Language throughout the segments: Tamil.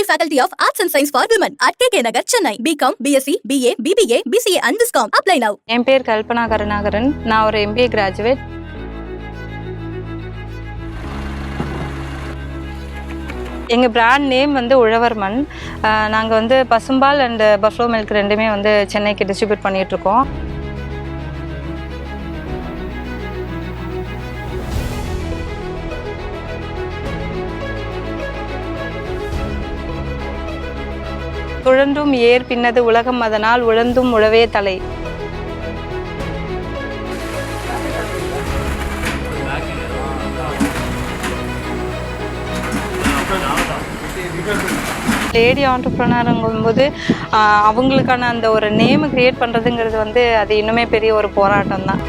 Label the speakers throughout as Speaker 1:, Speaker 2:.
Speaker 1: Meenakshi Faculty of Arts and Science for Women at KK Nagar, Chennai. BCom, BSc, BA, BBA, BCA and Viscom. Apply now.
Speaker 2: என் பேர் கல்பனா கருணாகரன் நான் ஒரு எம்பிஏ கிராஜுவேட் எங்கள் பிராண்ட் நேம் வந்து உழவர் மண் நாங்கள் வந்து பசும்பால் அண்ட் பஃப்ளோ மில்க் ரெண்டுமே வந்து சென்னைக்கு டிஸ்ட்ரிபியூட் பண்ணிகிட்ருக்கோம் உழன்றும் ஏர் பின்னது உலகம் அதனால் உழந்தும் உழவே தலை. லேடி ஆண்டர்ப்ரனருங்கும்போது அவங்களுக்கான அந்த ஒரு நேம் கிரியேட் பண்ணுறதுங்கிறது வந்து அது இன்னுமே பெரிய ஒரு போராட்டம் தான்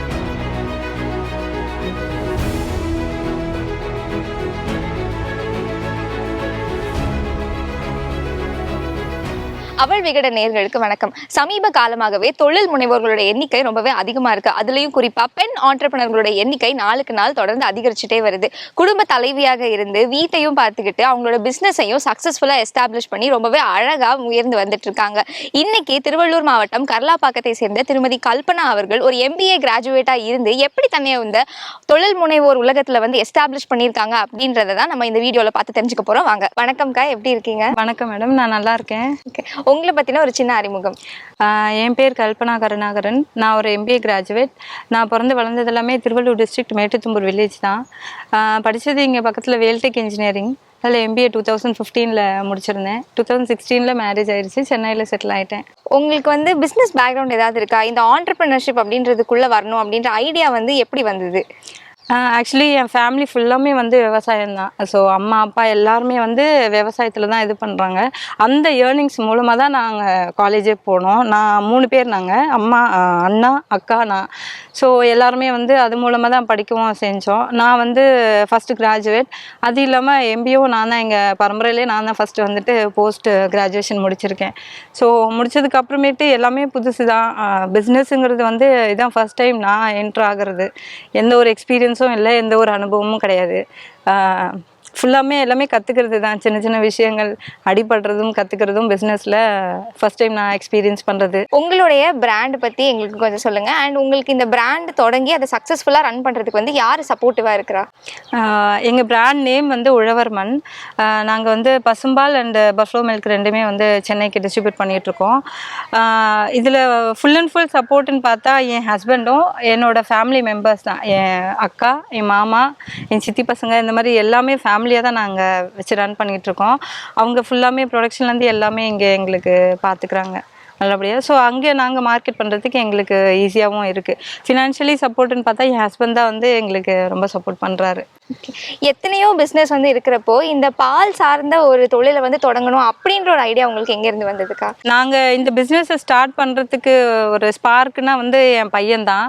Speaker 3: அவள் விகட நேர்களுக்கு வணக்கம். சமீப காலமாகவே தொழில் முனைவோர்களுடைய எண்ணிக்கை ரொம்பவே அதிகமா இருக்கு. அதுலயும் குறிப்பா பெண் ஆண்டர்பனர்களுடைய எண்ணிக்கை நாளுக்கு நாள் தொடர்ந்து அதிகரிச்சுட்டே வருது. குடும்ப தலைவியாக இருந்து வீட்டையும் பார்த்துக்கிட்டு அவங்களோட பிசினஸையும் சக்சஸ்ஃபுல்லா எஸ்டாப்ளிஷ் பண்ணி ரொம்பவே அழகா உயர்ந்து வந்துட்டு இருக்காங்க. இன்னைக்கு திருவள்ளூர் மாவட்டம் கர்லாப்பாக்கத்தை சேர்ந்த திருமதி கல்பனா அவர்கள் ஒரு எம்பிஏ கிராஜுவேட்டா இருந்து எப்படி தன்னை இந்த தொழில் முனைவோர் உலகத்துல வந்து எஸ்டாப்ளிஷ் பண்ணியிருக்காங்க அப்படின்றத தான் நம்ம இந்த வீடியோல பார்த்து தெரிஞ்சுக்க போறோம். வாங்க. வணக்கம்க்கா. எப்படி இருக்கீங்க?
Speaker 2: வணக்கம் மேடம் நான் நல்லா இருக்கேன்.
Speaker 3: உங்களை பத்தின ஒரு சின்ன அறிமுகம்.
Speaker 2: என் பேர் கல்பனா கருணாகரன். நான் ஒரு எம்பிஏ கிராஜுவேட் நான் பிறந்து வளர்ந்தது எல்லாமே திருவள்ளூர் டிஸ்ட்ரிக்ட் மேட்டுத்தும்பூர் வில்லேஜ் தான். படிச்சது இங்கே பக்கத்தில் வேல்டெக் இன்ஜினியரிங் அதில் எம்பிஏ டூ தௌசண்ட் ஃபிஃப்டீனில் முடிச்சிருந்தேன். டூ தௌசண்ட் சிக்ஸ்டீனில் மேரேஜ் ஆயிடுச்சு சென்னையில் செட்டில் ஆயிட்டேன்.
Speaker 3: உங்களுக்கு வந்து பிசினஸ் பேக்ரவுண்ட் ஏதாவது இருக்கா? இந்த ஆண்டர்பிரினர்ஷிப் அப்படின்றதுக்குள்ள வரணும் அப்படின்ற ஐடியா வந்து எப்படி வந்தது?
Speaker 2: ஆக்சுவலி என் ஃபேமிலி ஃபுல்லாமே வந்து விவசாயம் தான். ஸோ அம்மா அப்பா எல்லாருமே வந்து விவசாயத்தில் தான் இது பண்ணுறாங்க அந்த ஏர்னிங்ஸ் மூலமாக தான் நாங்கள் காலேஜே போனோம். நான் மூணு பேர் நாங்கள் அம்மா அண்ணா அக்கா நான். ஸோ எல்லாருமே வந்து அது மூலமாக தான் படிக்கவும் செஞ்சோம். நான் வந்து ஃபஸ்ட்டு கிராஜுவேட் அது இல்லாமல் எம்பிஓ நான் தான் எங்கள் பரம்பரையிலே நான் தான் ஃபஸ்ட்டு வந்துட்டு போஸ்ட் கிராஜுவேஷன் முடிச்சிருக்கேன். ஸோ முடிச்சதுக்கு அப்புறமேட்டு எல்லாமே புதுசு தான் பிஸ்னஸ்ங்கிறது வந்து இதான் ஃபஸ்ட் டைம் நான் என்ட்ரு ஆகிறது. எந்த ஒரு எக்ஸ்பீரியன்ஸும் இல்லை எந்த ஒரு அனுபவமும் கிடையாது. ஃபுல்லாமே எல்லாமே கற்றுக்கிறது தான் சின்ன சின்ன விஷயங்கள் அடிபடுறதும் கற்றுக்கிறதும் பிஸ்னஸில் ஃபஸ்ட் டைம் நான் எக்ஸ்பீரியன்ஸ் பண்ணுறது
Speaker 3: உங்களுடைய பிராண்ட் பத்தி எங்களுக்கு கொஞ்சம் சொல்லுங்க. அண்ட் உங்களுக்கு இந்த பிராண்ட் தொடங்கி அதை சக்சஸ்ஃபுல்லா ரன் பண்றதுக்கு வந்து யார் சப்போர்ட்டிவா இருக்கிறா?
Speaker 2: எங்கள் பிராண்ட் நேம் வந்து உழவர்மன். நாங்கள் வந்து பசும்பால் அண்டு பஃப்ளோ மில்க் ரெண்டுமே வந்து சென்னைக்கு டிஸ்ட்ரிபியூட் பண்ணிகிட்ருக்கோம் இதில் ஃபுல் அண்ட் ஃபுல் சப்போர்ட்டுன்னு பார்த்தா என் ஹஸ்பண்டும் என்னோட ஃபேமிலி மெம்பர்ஸ் தான். என் அக்கா என் மாமா என் சித்தி பசங்க இந்த மாதிரி எல்லாமே ஃபேமிலியாக தான் நாங்கள் வச்சு ரன் பண்ணிகிட்ருக்கோம் அவங்க ஃபுல்லாமே ப்ரொடக்ஷன்லேருந்து எல்லாமே இங்கே எங்களுக்கு பார்த்துக்குறாங்க நல்லபடியாக ஸோ அங்கே நாங்கள் மார்க்கெட் பண்ணுறதுக்கு எங்களுக்கு ஈஸியாகவும் இருக்குது ஃபினான்ஷியலி சப்போர்ட்டுன்னு பார்த்தா என் ஹஸ்பண்ட் தான் வந்து எங்களுக்கு ரொம்ப சப்போர்ட் பண்ணுறாரு
Speaker 3: எத்தனையோ பிஸ்னஸ் வந்து இருக்கிறப்போ இந்த பால் சார்ந்த ஒரு தொழிலை வந்து தொடங்கணும் அப்படின்ற ஒரு ஐடியா உங்களுக்கு எங்கேருந்து வந்ததுக்கா?
Speaker 2: நாங்கள் இந்த பிஸ்னஸை ஸ்டார்ட் பண்ணுறதுக்கு ஒரு ஸ்பார்க்குனா வந்து என் பையன்தான் தான்.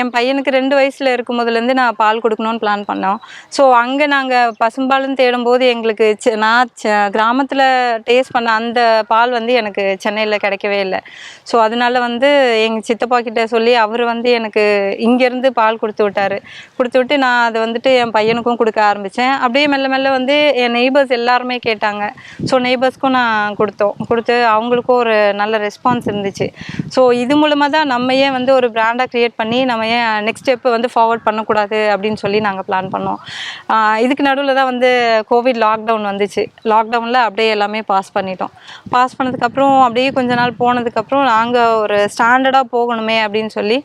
Speaker 2: என் பையனுக்கு ரெண்டு வயசில் இருக்கும் போதுலேருந்து நான் பால் கொடுக்கணும்னு பிளான் பண்ணோம். ஸோ அங்கே நாங்கள் பசும்பாலும் தேடும்போது எங்களுக்கு நான் கிராமத்தில் டேஸ்ட் பண்ண அந்த பால் வந்து எனக்கு சென்னையில் கிடைக்கவே இல்லை. ஸோ அதனால வந்து எங்கள் சித்தப்பா கிட்ட சொல்லி அவர் வந்து எனக்கு இங்கேருந்து பால் கொடுத்து விட்டாரு. கொடுத்து விட்டு நான் அதை வந்து வந்துட்டு என் பையனுக்கும் கொடுக்க ஆரம்பித்தேன் அப்படியே மெல்ல மெல்ல வந்து என் நெய்பர்ஸ் எல்லாருமே கேட்டாங்க. ஸோ நெய்பர்ஸ்க்கும் நான் கொடுத்தோம். கொடுத்து அவங்களுக்கும் ஒரு நல்ல ரெஸ்பான்ஸ் இருந்துச்சு. ஸோ இது மூலமாக தான் நம்ம ஏன் வந்து ஒரு பிராண்டாக க்ரியேட் பண்ணி நம்ம ஏன் நெக்ஸ்ட் ஸ்டெப்பு வந்து ஃபார்வர்ட் பண்ணக்கூடாது அப்படின்னு சொல்லி நாங்கள் பிளான் பண்ணோம். இதுக்கு நடுவில் தான் வந்து கோவிட் லாக்டவுன் வந்துச்சு. லாக்டவுனில் அப்படியே எல்லாமே பாஸ் பண்ணிட்டோம். பாஸ் பண்ணதுக்கப்புறம் அப்படியே கொஞ்ச நாள் போனதுக்கப்புறம் நாங்கள் ஒரு ஸ்டாண்டர்டாக போகணுமே அப்படின்னு சொல்லி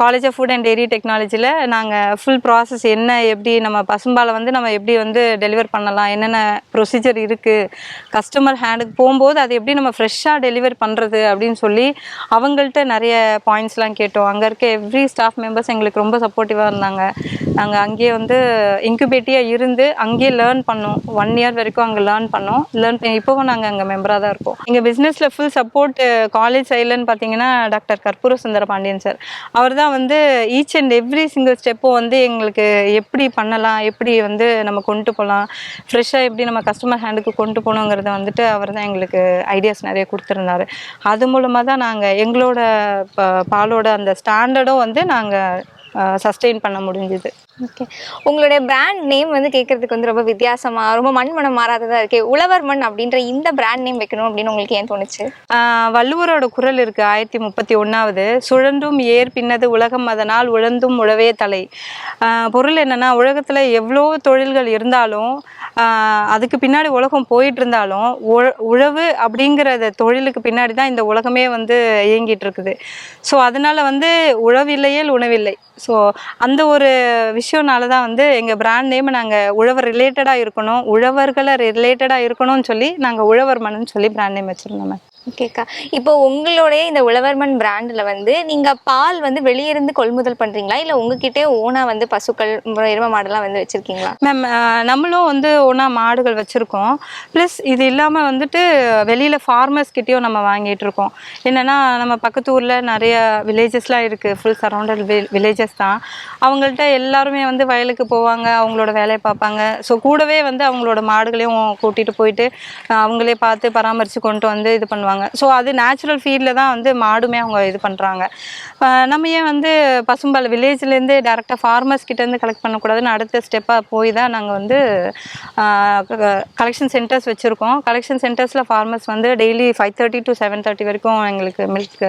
Speaker 2: college of food and dairy டெக்னாலஜியில் நாங்கள் ஃபுல் ப்ராசஸ் என்ன எப்படி நம்ம பசும்பாலை வந்து நம்ம எப்படி வந்து டெலிவர் பண்ணலாம் என்னென்ன ப்ரொசீஜர் இருக்குது கஸ்டமர் ஹேண்டுக்கு போகும்போது அதை எப்படி நம்ம ஃப்ரெஷ்ஷாக டெலிவர் பண்ணுறது அப்படின்னு சொல்லி அவங்கள்ட்ட நிறைய பாயிண்ட்ஸ்லாம் கேட்டோம். அங்கே இருக்க எவ்ரி ஸ்டாஃப் மெம்பர்ஸ் எங்களுக்கு ரொம்ப சப்போர்ட்டிவாக இருந்தாங்க. நாங்கள் அங்கேயே வந்து இன்குபேட்டியாக இருந்து அங்கேயே லேர்ன் பண்ணோம். ஒன் இயர் வரைக்கும் அங்கே லேர்ன் பண்ணோம். லேர்ன் பண்ணி இப்போவும் நாங்கள் அங்கே மெம்பராக தான் இருக்கோம். எங்கள் பிஸ்னஸில் ஃபுல் சப்போர்ட் காலேஜ் சைட்லன்னு பார்த்தீங்கன்னா டாக்டர் கற்பூர சுந்தர பாண்டியன் சார் அவர் தான் வந்து ஈச் அண்ட் எவ்ரி சிங்கிள் ஸ்டெப்பும் வந்து எங்களுக்கு எப்படி பண்ணலாம் எப்படி வந்து நம்ம கொண்டு போகலாம் ஃப்ரெஷ்ஷாக எப்படி நம்ம கஸ்டமர் ஹேண்டுக்கு கொண்டு போகணுங்கிறத வந்துட்டு அவர் தான் எங்களுக்கு ஐடியாஸ் நிறைய கொடுத்துருந்தாரு. அது மூலமாக தான் நாங்கள் எங்களோட ப- பாலோட அந்த ஸ்டாண்டர்டும் வந்து நாங்கள் சஸ்டெயின் பண்ண முடிஞ்சுது.
Speaker 3: ஓகே உங்களுடைய பிராண்ட் நேம் வந்து கேட்கறதுக்கு வந்து ரொம்ப வித்தியாசமா ரொம்ப மண் மனம் மாறாததா இருக்கு உழவர் மண் அப்படின்ற இந்த பிராண்ட் நேம் வைக்கணும் அப்படின்னு உங்களுக்கு ஏன் தோணுச்சு?
Speaker 2: வள்ளுவரோட குரல் இருக்கு ஆயிரத்தி முப்பத்தி ஒன்னாவது. சுழன்றும் ஏர் பின்னது உலகம் அதனால் உழந்தும் உழவே தலை. பொருள் என்னன்னா உலகத்துல எவ்வளோ தொழில்கள் இருந்தாலும் அதுக்கு பின்னாடி உலகம் போயிட்டு இருந்தாலும் உழ- உழவு அப்படிங்கிறத தொழிலுக்கு பின்னாடி தான் இந்த உலகமே வந்து இயங்கிட்டு இருக்குது ஸோ அதனால வந்து உழவில்லையேல் உணவில்லை. ஸோ அந்த ஒரு விஷயம்னால தான் வந்து எங்கள் பிராண்ட் நேம் நாங்கள் உழவர் ரிலேட்டடாக இருக்கணும் உழவர்களை ரிலேட்டடாக இருக்கணும்னு சொல்லி நாங்கள் உழவர் மண்ணுன்னு சொல்லி பிராண்ட் நேம் வச்சுருந்தோம் மேம்
Speaker 3: ஓகேக்கா இப்போ உங்களுடைய இந்த உழவர்மன் பிராண்டில் வந்து நீங்கள் பால் வந்து வெளியிருந்து கொள்முதல் பண்ணுறீங்களா இல்லை உங்ககிட்டே ஓனாக வந்து பசுக்கள் அப்புறம் எரும மாடெல்லாம் வந்து வச்சுருக்கீங்களா?
Speaker 2: மேம் நம்மளும் வந்து ஓனாக மாடுகள் வச்சுருக்கோம். ப்ளஸ் இது இல்லாமல் வந்துட்டு வெளியில் ஃபார்மர்ஸ் கிட்டேயும் நம்ம வாங்கிட்டு இருக்கோம். என்னென்னா நம்ம பக்கத்து ஊரில் நிறைய வில்லேஜஸ்லாம் இருக்குது ஃபுல் சரௌண்டட் வில்லேஜஸ் தான். அவங்கள்ட்ட எல்லாருமே வந்து வயலுக்கு போவாங்க அவங்களோட வேலையை பார்ப்பாங்க. ஸோ கூடவே வந்து அவங்களோட மாடுகளையும் கூட்டிகிட்டு போயிட்டு அவங்களே பார்த்து பராமரித்து கொண்டு வந்து இது பண்ணுவாங்க. ஸோ அது நேச்சுரல் ஃபீல்டில் தான் வந்து மாடுமே அவங்க இது பண்ணுறாங்க நம்ம ஏன் வந்து பசும்பால் வில்லேஜ்லேருந்து டேரெக்டாக ஃபார்மர்ஸ் கிட்டேருந்து கலெக்ட் பண்ணக்கூடாதுன்னு அடுத்த ஸ்டெப்பாக போய் தான் நாங்கள் வந்து கலெக்ஷன் சென்டர்ஸ் வச்சுருக்கோம். கலெக்ஷன் சென்டர்ஸில் ஃபார்மர்ஸ் வந்து daily five thirty to seven thirty வரைக்கும் எங்களுக்கு மில்க்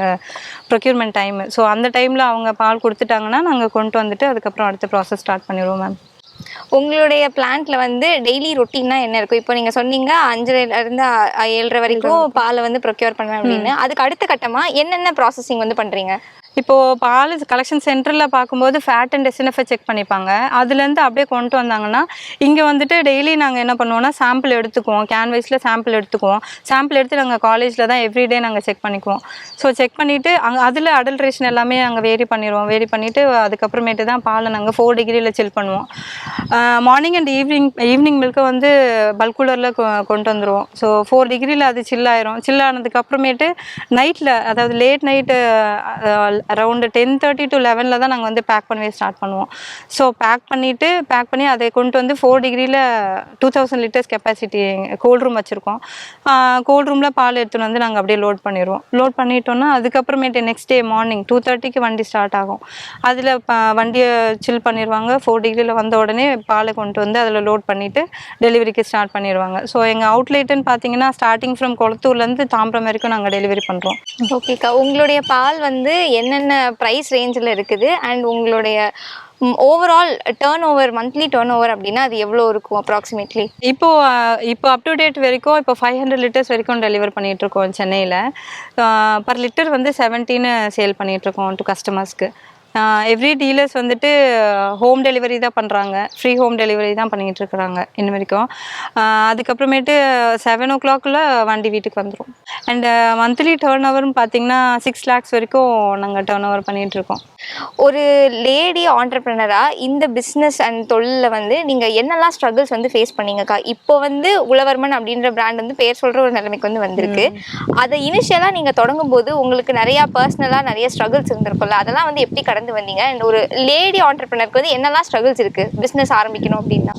Speaker 2: ப்ரொக்யூர்மெண்ட் டைம் ஸோ அந்த டைமில் அவங்க பால் கொடுத்துட்டாங்கன்னா நாங்கள் கொண்டு வந்துட்டு அதுக்கப்புறம் அடுத்த ப்ராசஸ் ஸ்டார்ட் பண்ணிடுவோம் மேம்
Speaker 3: உங்களுடைய பிளான்ட்ல வந்து டெய்லி ரொட்டீன்னா என்ன இருக்கும்? இப்போ நீங்க சொன்னீங்க அஞ்சரைல இருந்து ஏழரை வரைக்கும் பாலை வந்து ப்ரொக்யூர் பண்ணுவேன் அப்படின்னு. அதுக்கு அடுத்த கட்டமா என்னென்ன ப்ராசஸிங் வந்து பண்றீங்க?
Speaker 2: இப்போது பால் கலெக்ஷன் சென்டரில் பார்க்கும்போது ஃபேட் அண்ட் எஸ்என்எஃப்ஐ செக் பண்ணிப்பாங்க. அதுலேருந்து அப்படியே கொண்டு வந்தாங்கன்னா இங்கே வந்துட்டு டெய்லி நாங்கள் என்ன பண்ணுவோம்னா சாம்பிள் எடுத்துக்குவோம். கேன் வைஸில் சாம்பிள் எடுத்துக்குவோம். சாம்பிள் எடுத்து நாங்கள் காலேஜில் தான் எவ்ரிடே நாங்கள் செக் பண்ணிக்குவோம். ஸோ செக் பண்ணிவிட்டு அங்கே அதில் அடல்ட்ரேஷன் எல்லாமே நாங்கள் வேரி பண்ணிடுவோம் வேரி பண்ணிவிட்டு அதுக்கப்புறமேட்டு தான் பாலை நாங்கள் ஃபோர் டிகிரியில் சில் பண்ணுவோம். மார்னிங் அண்ட் ஈவினிங் ஈவினிங் மில்க்கை வந்து பல்க் கூலரில் கொண்டு வந்துடுவோம் ஸோ ஃபோர் டிகிரியில் அது சில்லாயிரும் ஆயிரும். அப்புறமேட்டு நைட்டில் அதாவது late night around ten thirty to லெவனில் தான் நாங்கள் வந்து பேக் பண்ணவே ஸ்டார்ட் பண்ணுவோம். ஸோ பேக் பண்ணிவிட்டு பேக் பண்ணி அதை கொண்டு வந்து ஃபோர் டிகிரியில் two thousand litres capacity cold room வச்சுருக்கோம். கோல்ட் ரூமில் பால் எடுத்துகிட்டு வந்து நாங்கள் அப்படியே லோட் பண்ணிடுவோம். லோட் பண்ணிட்டோன்னா அதுக்கப்புறமேட்டு நெக்ஸ்ட் டே மார்னிங் டூ தேர்ட்டிக்கு வண்டி ஸ்டார்ட் ஆகும். அதில் வண்டியை சில் பண்ணிடுவாங்க. ஃபோர் டிகிரியில் வந்த உடனே பாலை கொண்டு வந்து அதில் லோட் பண்ணிவிட்டு டெலிவரிக்கு ஸ்டார்ட் பண்ணிடுவாங்க. ஸோ எங்கள் அவுட்லெட்டுன்னு பார்த்தீங்கன்னா ஸ்டார்டிங் ஃப்ரம் குளத்தூர்லேருந்து தாம்பரம் வரைக்கும் நாங்கள் டெலிவரி பண்ணுறோம்
Speaker 3: ஓகேக்கா உங்களுடைய பால் வந்து என்னென்ன ப்ரைஸ் ரேஞ்சில் இருக்குது? அண்ட் உங்களுடைய overall turn over monthly turn over அப்படின்னா அது எவ்வளோ இருக்கும் அப்ராக்சிமேட்லி
Speaker 2: இப்போ இப்போ அப் டு டேட் வரைக்கும் இப்போ ஃபைவ் ஹண்ட்ரட் லிட்டர்ஸ் வரைக்கும் டெலிவர் பண்ணிகிட்ருக்கோம் சென்னையில். பர் லிட்டர் வந்து செவன்டீன்னு சேல் பண்ணிகிட்ருக்கோம் இருக்கோம் டு கஸ்டமர்ஸ்க்கு எவ்ரி டீலர்ஸ் வந்துட்டு ஹோம் டெலிவரி தான் பண்ணுறாங்க ஃப்ரீ ஹோம் டெலிவரி தான் பண்ணிகிட்டு இருக்கிறாங்க இன்ன வரைக்கும். அதுக்கப்புறமேட்டு செவன் ஓ கிளாக்கில் வண்டி வீட்டுக்கு வந்துடும் அண்ட் மந்த்லி டேர்ன் ஓவர்னு பார்த்தீங்கன்னா சிக்ஸ் லேக்ஸ் வரைக்கும் நாங்கள் டேர்ன் ஓவர் பண்ணிகிட்டு இருக்கோம்.
Speaker 3: ஒரு லேடி ஆண்டர்பிரினரா இந்த பிஸ்னஸ் அண்ட் தொழிலில் வந்து நீங்கள் என்னெல்லாம் ஸ்ட்ரகிள்ஸ் வந்து ஃபேஸ் பண்ணீங்கக்கா? இப்போ வந்து உழவர்மன் அப்படின்ற பிராண்ட் வந்து பேர் சொல்கிற ஒரு நிலைமைக்கு வந்து வந்திருக்கு. அதை இனிஷியலாக நீங்கள் தொடங்கும் போது உங்களுக்கு நிறையா பர்சனலாக நிறைய ஸ்ட்ரகிள்ஸ் இருந்திருக்கும்ல? அதெல்லாம் வந்து எப்படி கடந்து வந்தீங்க. அண்ட் ஒரு லேடி ஆண்டர்பிரினருக்கு வந்து என்னெல்லாம் ஸ்ட்ரகிள்ஸ் இருக்குது பிஸ்னஸ் ஆரம்பிக்கணும் அப்படின்னா.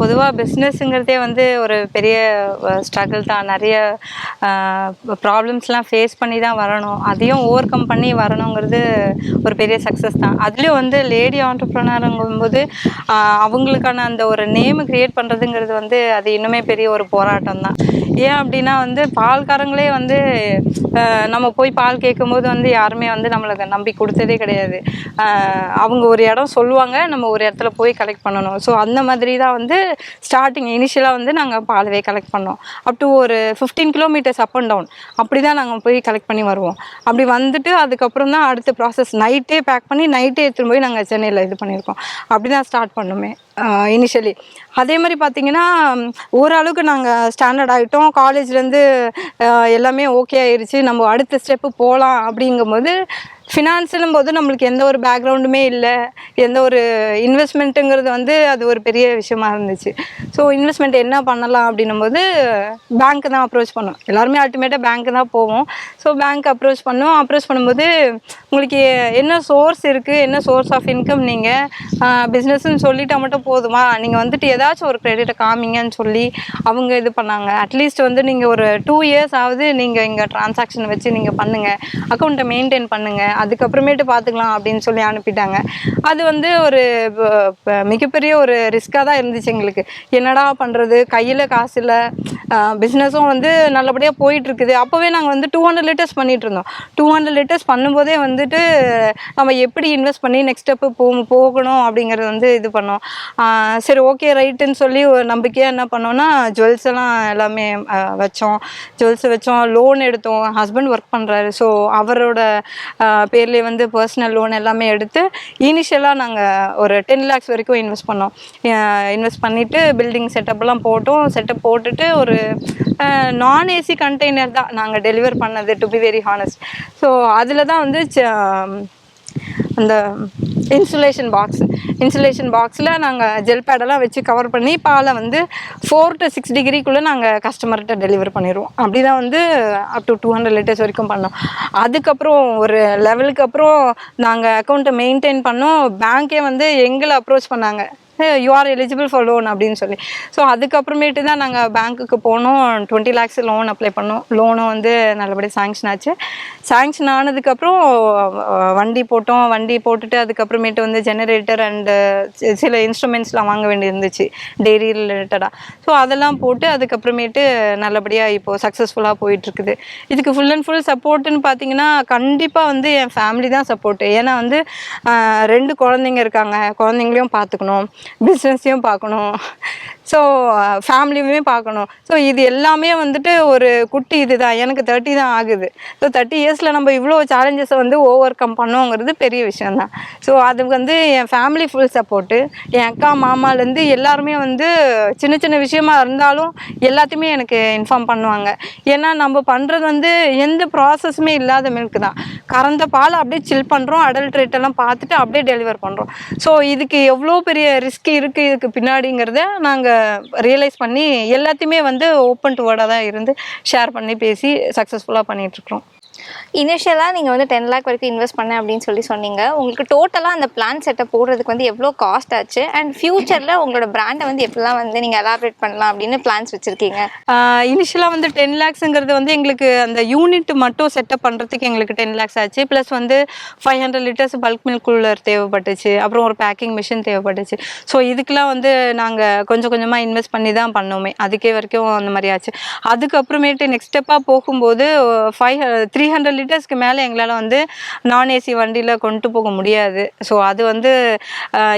Speaker 2: பொதுவாக பிஸ்னஸ்ங்கிறதே வந்து ஒரு பெரிய ஸ்ட்ரகிள் தான். நிறைய ப்ராப்ளம்ஸ்லாம் ஃபேஸ் பண்ணி தான் வரணும். அதையும் ஓவர் கம் பண்ணி வரணுங்கிறது ஒரு பெரிய சக்ஸஸ் தான். அதுலேயும் வந்து லேடி ஆண்டர்ப்ரனருங்கும்போது அவங்களுக்கான அந்த ஒரு நேம் க்ரியேட் பண்ணுறதுங்கிறது வந்து அது இன்னுமே பெரிய ஒரு போராட்டம் தான். ஏன் அப்படின்னா வந்து பால்காரங்களே வந்து நம்ம போய் பால் கேட்கும்போது வந்து யாருமே வந்து நம்மளுக்கு நம்பி கொடுத்ததே கிடையாது. அவங்க ஒரு இடம் சொல்லுவாங்க நம்ம ஒரு இடத்துல போய் கலெக்ட் பண்ணணும். ஸோ அந்த மாதிரி தான் வந்து ஸ்டார்டிங் இனிஷியலாக வந்து நாங்கள் பாலவே கலெக்ட் பண்ணோம். அப் டு ஒரு fifteen kilometres up and down அப்படி தான் நாங்கள் போய் கலெக்ட் பண்ணி வருவோம். அப்படி வந்துட்டு அதுக்கப்புறம் தான் அடுத்த ப்ராசஸ் நைட்டே பேக் பண்ணி நைட்டே எடுத்துகிட்டு போய் நாங்கள் சென்னையில் இது பண்ணியிருக்கோம். அப்படி தான் ஸ்டார்ட் பண்ணோமே இனிஷியலி அதே மாதிரி பார்த்தீங்கன்னா ஓரளவுக்கு நாங்கள் ஸ்டாண்டர்ட் ஆகிட்டோம் காலேஜ்லேருந்து எல்லாமே ஓகே ஆயிடுச்சு நம்ம அடுத்த ஸ்டெப்பு போகலாம் அப்படிங்கும்போது ஃபினான்ஸும் போது நம்மளுக்கு எந்த ஒரு பேக்ரவுண்டுமே இல்லை. எந்த ஒரு இன்வெஸ்ட்மெண்ட்டுங்கிறது வந்து அது ஒரு பெரிய விஷயமா இருந்துச்சு. ஸோ இன்வெஸ்ட்மெண்ட் என்ன பண்ணலாம் அப்படின்னும் போது பேங்க்கு தான் அப்ரோச் பண்ணோம். எல்லாருமே அல்டிமேட்டாக பேங்க்கு தான் போவோம். ஸோ பேங்க் அப்ரோச் பண்ணோம். அப்ரோச் பண்ணும்போது உங்களுக்கு என்ன சோர்ஸ் இருக்குது என்ன சோர்ஸ் ஆஃப் இன்கம் நீங்கள் பிஸ்னஸ்ன்னு சொல்லிட்டா மட்டும் போதுமா? நீங்கள் வந்துட்டு ஏதாச்சும் ஒரு க்ரெடிட்டை காமிங்கன்னு சொல்லி அவங்க இது பண்ணாங்க. அட்லீஸ்ட் வந்து நீங்கள் ஒரு டூ இயர்ஸ் ஆகுது நீங்கள் இங்கே டிரான்சாக்ஷன் வச்சு நீங்கள் பண்ணுங்கள் அக்கௌண்ட்டை மெயின்டைன் பண்ணுங்கள் அதுக்கப்புறமேட்டு பார்த்துக்கலாம் அப்படின்னு சொல்லி அனுப்பிட்டாங்க. அது வந்து ஒரு மிகப்பெரிய ஒரு ரிஸ்க்காக தான் இருந்துச்சு எங்களுக்கு. என்னடா பண்ணுறது கையில் காசு இல்லை. பிஸ்னஸும் வந்து நல்லபடியாக போயிட்டுருக்குது. அப்போவே நாங்கள் வந்து டூ ஹண்ட்ரட் லிட்டர்ஸ் பண்ணிகிட்டு இருந்தோம். டூ ஹண்ட்ரட் லிட்டர்ஸ் பண்ணும்போதே வந்துட்டு நம்ம எப்படி இன்வெஸ்ட் பண்ணி நெக்ஸ்ட் ஸ்டெப்பு போ போகணும் அப்படிங்கிறது வந்து இது பண்ணோம். சரி ஓகே ரைட்டுன்னு சொல்லி ஒரு நம்பிக்கையாக என்ன பண்ணோம்னா ஜுவல்ஸ் எல்லாம் எல்லாமே வச்சோம். ஜுவல்ஸ் வச்சோம். லோன் எடுத்தோம். ஹஸ்பண்ட் ஒர்க் பண்ணுறாரு ஸோ அவரோட பேர்லேயே வந்து பர்சனல் லோன் எல்லாமே எடுத்து இனிஷியலாக நாங்கள் ஒரு டென் லேக்ஸ் வரைக்கும் இன்வெஸ்ட் பண்ணோம். இன்வெஸ்ட் பண்ணிவிட்டு பில்டிங் செட்டப்லாம் போட்டோம். செட்டப் போட்டுட்டு ஒரு நான் ஏசி கண்டெய்னர் தான் நாங்கள் டெலிவர் பண்ணது to be very honest so அதில் தான் வந்து ச- அந்த இன்சுலேஷன் பாக்ஸ் இன்சுலேஷன் பாக்ஸில் நாங்கள் ஜெல் பேடெல்லாம் வச்சு கவர் பண்ணி பாலை வந்து ஃபோர் டு சிக்ஸ் டிகிரிக்குள்ளே நாங்கள் கஸ்டமர்கிட்ட டெலிவர் பண்ணிடுவோம் அப்படி தான் வந்து up to two hundred litres வரைக்கும் பண்ணோம். அதுக்கப்புறம் ஒரு லெவலுக்கு அப்புறம் நாங்கள் அக்கௌண்ட்டை மெயின்டைன் பண்ணோம். பேங்க்கே வந்து எங்களை அப்ரோச் பண்ணாங்க. You are eligible for loan அப்படின்னு சொல்லி. ஸோ அதுக்கப்புறமேட்டு தான் நாங்கள் பேங்க்குக்கு போனோம். டுவெண்ட்டி லேக்ஸ் லோன் அப்ளை பண்ணோம். லோனும் வந்து நல்லபடியாக சாங்ஷன் ஆச்சு. சாங்ஷன் ஆனதுக்கப்புறம் வண்டி போட்டோம். வண்டி போட்டுட்டு அதுக்கப்புறமேட்டு வந்து ஜெனரேட்டர் அண்டு சில இன்ஸ்ட்ருமெண்ட்ஸ்லாம் வாங்க வேண்டி இருந்துச்சு. டெய்ரி ரிலேட்டடாக ஸோ அதெல்லாம் போட்டு அதுக்கப்புறமேட்டு நல்லபடியாக இப்போது சக்ஸஸ்ஃபுல்லாக போயிட்டுருக்குது. இதுக்கு ஃபுல் அண்ட் ஃபுல் சப்போர்ட்டுன்னு பார்த்தீங்கன்னா கண்டிப்பாக வந்து என் ஃபேமிலி தான் சப்போர்ட்டு ஏன்னா வந்து ரெண்டு குழந்தைங்க இருக்காங்க. குழந்தைங்களையும் பார்த்துக்கணும் பிஸ்னஸையும் பார்க்கணும். ஸோ ஃபேமிலியுமே uh, பார்க்கணும். ஸோ இது எல்லாமே வந்துட்டு ஒரு குட்டி இதுதான். எனக்கு தேர்ட்டி தான் ஆகுது. ஸோ தேர்ட்டி இயர்ஸில் நம்ம இவ்வளோ சேலஞ்சஸை வந்து ஓவர் கம் பண்ணோங்கிறது பெரிய விஷயம்தான். ஸோ அதுக்கு வந்து என் ஃபேமிலி ஃபுல் சப்போர்ட்டு என் அக்கா மாமாலேருந்து எல்லாருமே வந்து சின்ன சின்ன விஷயமா இருந்தாலும் எல்லாத்தையுமே எனக்கு இன்ஃபார்ம் பண்ணுவாங்க. ஏன்னா நம்ம பண்ணுறது வந்து எந்த ப்ராசஸுமே இல்லாத மில்க் தான். கறந்த பால் அப்படியே சில் பண்ணுறோம் அடல்ட்ரேட் எல்லாம் பார்த்துட்டு அப்படியே டெலிவர் பண்ணுறோம் ஸோ இதுக்கு எவ்வளோ பெரிய ரிஸ்க் இருக்குது இதுக்கு பின்னாடிங்கிறத நாங்கள் ரியலைஸ் பண்ணி எல்லாத்தையுமே வந்து ஓப்பன் டு வேர்டாக தான் இருந்து ஷேர் பண்ணி பேசி சக்ஸஸ்ஃபுல்லாக பண்ணிகிட்ருக்குறோம்
Speaker 3: இனிஷியலாக நீங்கள் வந்து டென் லேக் வரைக்கும் இன்வெஸ்ட் பண்ணேன் அப்படின்னு சொல்லி சொன்னீங்க. உங்களுக்கு டோட்டலாக அந்த பிளான் செட்டை போடுறதுக்கு வந்து எவ்வளோ காஸ்ட் ஆச்சு? அண்ட் ஃபியூச்சரில் உங்களோட பிராண்டை வந்து எப்படிலாம் வந்து நீங்கள் எலாபரேட் பண்ணலாம் அப்படின்னு பிளான்ஸ் வச்சுருக்கீங்க?
Speaker 2: இனிஷியலாக வந்து டென் லேக்ஸுங்கிறது வந்து எங்களுக்கு அந்த யூனிட் மட்டும் செட்டப் பண்ணுறதுக்கு எங்களுக்கு டென் லேக்ஸ் ஆச்சு. ப்ளஸ் வந்து five hundred litres bulk milk cooler தேவைப்பட்டுச்சு. அப்புறம் ஒரு பேக்கிங் மிஷின் தேவைப்பட்டுச்சு. ஸோ இதுக்கெலாம் வந்து நாங்கள் கொஞ்சம் கொஞ்சமாக இன்வெஸ்ட் பண்ணி தான் பண்ணோமே. அதுக்கே வரைக்கும் அந்த மாதிரி ஆச்சு. அதுக்கப்புறமேட்டு நெக்ஸ்ட் ஸ்டெப்பாக போகும்போது ஃபைவ் த்ரீ ஹண்ட்ரட் லிட்டர்ஸ்க்கு மேலே எங்களால் வந்து நான் ஏசி வண்டியில் கொண்டு போக முடியாது. ஸோ அது வந்து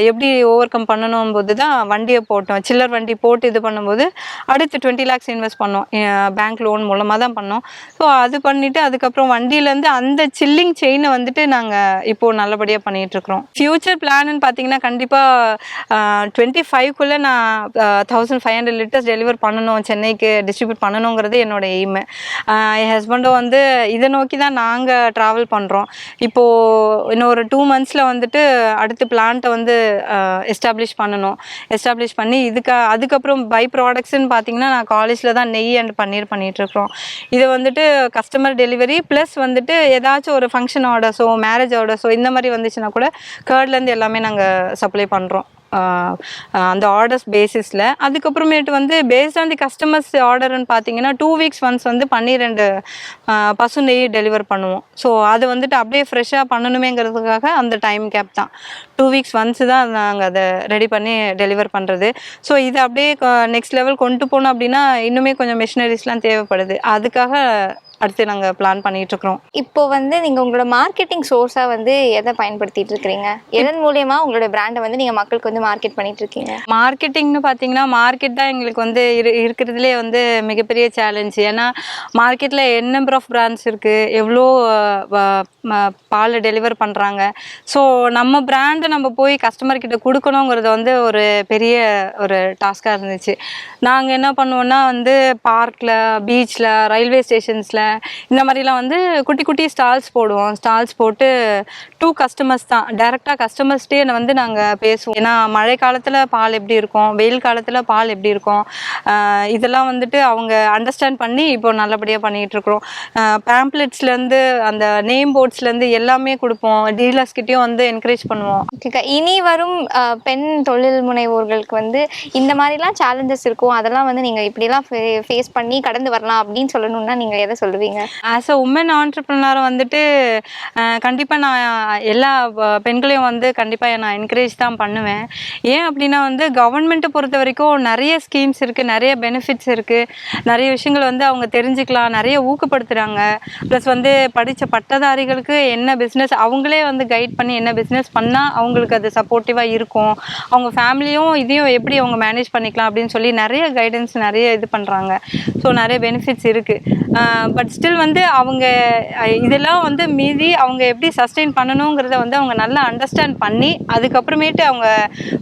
Speaker 2: எப்படி ஓவர் கம் பண்ணணும் போது தான் வண்டியை போட்டோம். சில்லர் வண்டி போட்டு இது பண்ணும்போது அடுத்து டுவெண்ட்டி லேக்ஸ் இன்வெஸ்ட் பண்ணோம். பேங்க் லோன் மூலமாக தான் பண்ணோம். ஸோ அது பண்ணிவிட்டு அதுக்கப்புறம் வண்டியிலேருந்து அந்த சில்லிங் செயினை வந்துட்டு நாங்கள் இப்போது நல்லபடியாக பண்ணிகிட்ருக்குறோம் ஃப்யூச்சர் பிளான்னு பார்த்தீங்கன்னா கண்டிப்பாக டுவெண்ட்டி ஃபைவ்க்குள்ளே நான் thousand five hundred litres deliver பண்ணணும். சென்னைக்கு டிஸ்ட்ரிபியூட் பண்ணணுங்கிறது என்னோட எய்மு என் ஹஸ்பண்டும் வந்து இதை நோக்கி தான் நாங்கள் ட்ராவல் பண்ணுறோம் இப்போது இன்னொரு டூ மந்த்ஸில் வந்துட்டு அடுத்து பிளான்ட்டை வந்து எஸ்டாப்ளிஷ் பண்ணணும். எஸ்டாப்ளிஷ் பண்ணி இதுக்கு அதுக்கப்புறம் பை ப்ராடக்ட்ஸ்னு பார்த்தீங்கன்னா நான் காலேஜில் தான் நெய் அண்ட் பன்னீர் பண்ணிகிட்ருக்குறோம் இது வந்துட்டு கஸ்டமர் டெலிவரி ப்ளஸ் வந்துட்டு ஏதாச்சும் ஒரு ஃபங்க்ஷன் ஆர்டர்ஸோ மேரேஜ் ஆர்டர்ஸோ இந்த மாதிரி வந்துச்சுன்னா கூட கேர்ட்லேருந்து எல்லாமே நாங்கள் சப்ளை பண்ணுறோம் அந்த ஆர்டர்ஸ் பேசிஸில் அதுக்கப்புறமேட்டு வந்து பேஸ்ட் ஆன் தி கஸ்டமர்ஸ் ஆர்டர்னு பார்த்தீங்கன்னா டூ வீக்ஸ் ஒன்ஸ் வந்து பன்னிரெண்டு பசு நெய் டெலிவர் பண்ணுவோம். ஸோ அது வந்துட்டு அப்படியே ஃப்ரெஷ்ஷாக பண்ணணுமேங்கிறதுக்காக அந்த டைம் கேப் தான். டூ வீக்ஸ் ஒன்ஸ் தான் நாங்கள் அதை ரெடி பண்ணி டெலிவர் பண்ணுறது ஸோ இது அப்படியே நெக்ஸ்ட் லெவல் கொண்டு போனோம் அப்படின்னா இன்னுமே கொஞ்சம் மிஷினரிஸ்லாம் தேவைப்படுது. அதுக்காக அடுத்து நாங்கள் பிளான் பண்ணிகிட்ருக்குறோம்
Speaker 3: இப்போ வந்து நீங்கள் உங்களோட மார்க்கெட்டிங் சோர்ஸாக வந்து எதை பயன்படுத்திட்டு இருக்கிறீங்க? எதன் மூலியமா உங்களோட பிராண்டை வந்து நீங்கள் மக்களுக்கு வந்து மார்க்கெட் பண்ணிட்டு இருக்கீங்க?
Speaker 2: மார்க்கெட்டிங்னு பார்த்தீங்கன்னா மார்க்கெட் தான் எங்களுக்கு வந்து இரு இருக்கிறதுலே வந்து மிகப்பெரிய சேலஞ்ச் ஏன்னா மார்க்கெட்டில் என் நம்பர் ஆஃப் பிராண்ட்ஸ் இருக்குது எவ்வளோ பால் டெலிவர் பண்ணுறாங்க ஸோ நம்ம பிராண்டை நம்ம போய் கஸ்டமர் கிட்ட கொடுக்கணுங்கிறது வந்து ஒரு பெரிய ஒரு டாஸ்காக இருந்துச்சு. நாங்கள் என்ன பண்ணுவோம்னா வந்து பார்க்கில் பீச்சில் ரயில்வே ஸ்டேஷன்ஸில் இந்த மாதிரிலாம் வந்து குட்டி குட்டி ஸ்டால்ஸ் போடுவோம். ஸ்டால்ஸ் போட்டு டூ கஸ்டமர்ஸ் தான். டேரெக்டாக கஸ்டமர்ஸ்டே வந்து நாங்கள் பேசுவோம். ஏன்னா மழை காலத்தில் பால் எப்படி இருக்கும்? வெயில் காலத்தில் பால் எப்படி இருக்கும்? இதெல்லாம் வந்துட்டு அவங்க அண்டர்ஸ்டாண்ட் பண்ணி இப்போ நல்லபடியாக பண்ணிகிட்ருக்குறோம் பேம்ப்ளெட்ஸ்லேருந்து அந்த நேம் போர்ட்ஸ்லேருந்து எல்லாமே கொடுப்போம். டீலர்ஸ்கிட்டயும் வந்து என்கரேஜ் பண்ணுவோம்.
Speaker 3: இனி வரும் பெண் தொழில் முனைவோர்களுக்கு வந்து இந்த மாதிரிலாம் சேலஞ்சஸ் இருக்கும். அதெல்லாம் வந்து நீங்கள் இப்படிலாம் ஃபேஸ் பண்ணி கடந்து வரலாம் அப்படின்னு சொல்லணும்னா நீங்கள் எதை சொல்லுவீங்க? சொல்லுவீங்க?
Speaker 2: ஆஸ் அ உமன் ஆண்டர்பிரினர் வந்துட்டு கண்டிப்பாக நான் எல்லா பெண்களையும் வந்து கண்டிப்பாக நான் என்கரேஜ் தான் பண்ணுவேன். ஏன் அப்படின்னா வந்து கவர்மெண்ட்டை பொறுத்த வரைக்கும் நிறைய ஸ்கீம்ஸ் இருக்குது நிறைய பெனிஃபிட்ஸ் இருக்குது நிறைய விஷயங்கள் வந்து அவங்க தெரிஞ்சுக்கலாம் நிறைய ஊக்கப்படுத்துகிறாங்க ப்ளஸ் வந்து படித்த பட்டதாரிகளுக்கு என்ன பிஸ்னஸ் அவங்களே வந்து கைட் பண்ணி என்ன பிஸ்னஸ் பண்ணால் அவங்களுக்கு அது சப்போர்ட்டிவாக இருக்கும். அவங்க ஃபேமிலியும் இதையும் எப்படி அவங்க மேனேஜ் பண்ணிக்கலாம் அப்படின்னு சொல்லி நிறைய கைடன்ஸ் நிறைய இது பண்ணுறாங்க ஸோ நிறைய பெனிஃபிட்ஸ் இருக்குது பட் ஸ்டில் வந்து அவங்க இதெல்லாம் வந்து மீறி அவங்க எப்படி சஸ்டெயின் பண்ணணுங்கிறத வந்து அவங்க நல்லா அண்டர்ஸ்டாண்ட் பண்ணி அதுக்கப்புறமேட்டு அவங்க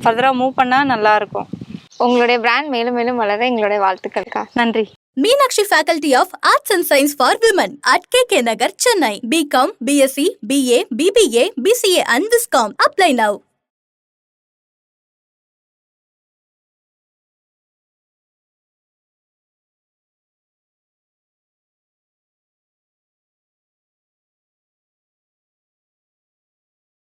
Speaker 2: ஃபர்தராக மூவ் பண்ணால் நல்லாயிருக்கும்
Speaker 3: உங்களுடைய பிராண்ட் மேலும் மேலும் வளர எங்களுடைய வாழ்த்துக்கள்க்கா
Speaker 2: நன்றி
Speaker 1: Meenakshi Faculty of Arts and Science for Women at KK Nagar, Chennai. BCom, BSc, BA, BBA, BCA and Viscom. Apply now.